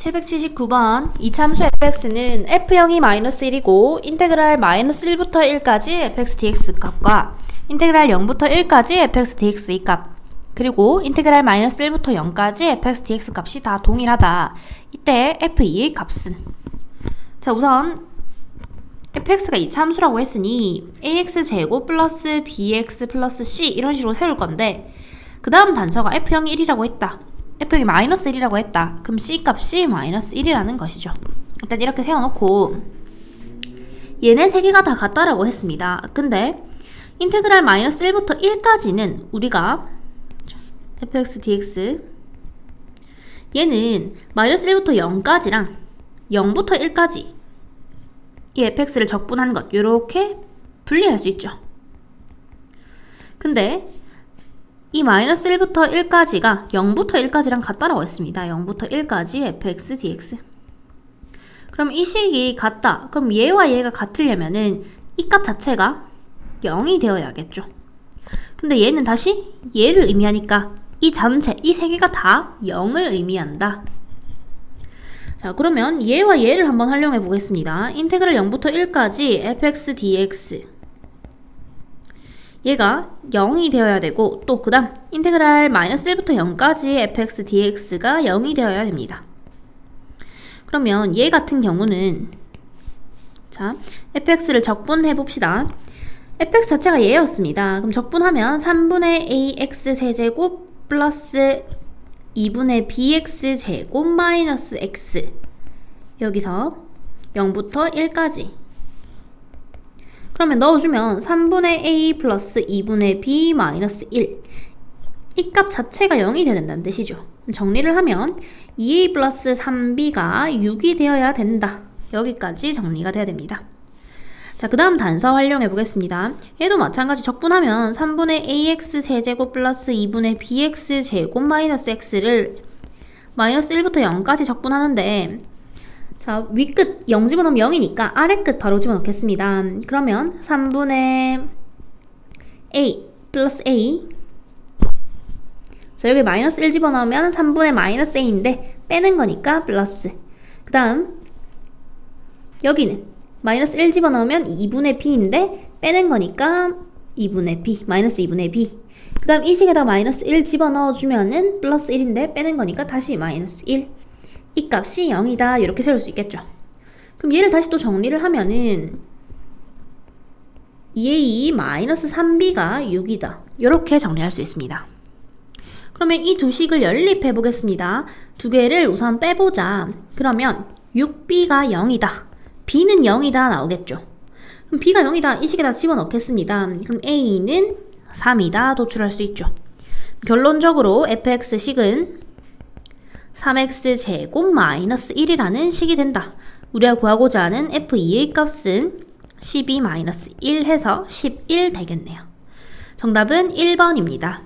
779번 이참수 fx는 f0이 마이너스 1이고 인테그랄 마이너스 1부터 1까지 fx dx 값과 인테그랄 0부터 1까지 fx dx 이 값 그리고 인테그랄 마이너스 1부터 0까지 fx dx 값이 다 동일하다. 이때 f2의 값은 자 우선 fx가 이 참수라고 했으니 ax 제곱 플러스 bx 플러스 c 이런 식으로 세울 건데 그 다음 단서가 f0이 1이라고 했다. Fx이 마이너스 1이라고 했다. 그럼 c 값이 마이너스 1이라는 것이죠. 일단 이렇게 세워놓고 얘네 세 개가 다 같다라고 했습니다. 근데 인테그랄 마이너스 1부터 1까지는 우리가 fx dx 얘는 마이너스 1부터 0까지랑 0부터 1까지 이 fx를 적분한 것 이렇게 분리할 수 있죠. 근데 이 마이너스 1부터 1까지가 0부터 1까지랑 같다라고 했습니다. 0부터 1까지 fx dx. 그럼 이 식이 같다. 그럼 얘와 얘가 같으려면은 이 값 자체가 0이 되어야겠죠. 근데 얘는 다시 얘를 의미하니까 이 전체, 이 세 개가 다 0을 의미한다. 자, 그러면 얘와 얘를 한번 활용해 보겠습니다. 인테그랄 0부터 1까지 fx dx. 얘가 0이 되어야 되고 또 그 다음 인테그랄 마이너스 1부터 0까지 fx dx가 0이 되어야 됩니다. 그러면 얘 같은 경우는 자 fx를 적분해 봅시다. fx 자체가 얘였습니다. 그럼 적분하면 3분의 ax 세제곱 플러스 2분의 bx 제곱 마이너스 x 여기서 0부터 1까지 그러면 넣어주면 3분의 a 플러스 2분의 b 마이너스 1. 이 값 자체가 0이 되는다는 뜻이죠. 그럼 정리를 하면 2a 플러스 3b가 6이 되어야 된다. 여기까지 정리가 돼야 됩니다. 자, 그 다음 단서 활용해 보겠습니다. 얘도 마찬가지 적분하면 3분의 ax 세제곱 플러스 2분의 bx 제곱 마이너스 x를 마이너스 1부터 0까지 적분하는데 자, 위끝 0 집어넣으면 0이니까 아래끝 바로 집어넣겠습니다. 그러면 3분의 a 플러스 a. 자, 여기 마이너스 1 집어넣으면 3분의 마이너스 a인데 빼는 거니까 플러스. 그 다음 여기는 마이너스 1 집어넣으면 2분의 b인데 빼는 거니까 2분의 b 마이너스 2분의 b. 그 다음 이 식에다 마이너스 1 집어넣어주면은 플러스 1인데 빼는 거니까 다시 마이너스 1 이 값이 0이다 이렇게 세울 수 있겠죠. 그럼 얘를 다시 또 정리를 하면은 2a 마이너스 3b가 6이다. 이렇게 정리할 수 있습니다. 그러면 이 두 식을 연립해 보겠습니다. 두 개를 우선 빼보자. 그러면 6b가 0이다. b는 0이다 나오겠죠. 그럼 b가 0이다. 이 식에다 집어넣겠습니다. 그럼 a는 3이다 도출할 수 있죠. 결론적으로 fx식은 3x 제곱 마이너스 1이라는 식이 된다. 우리가 구하고자 하는 f2의 값은 12 마이너스 1 해서 11 되겠네요. 정답은 1번입니다.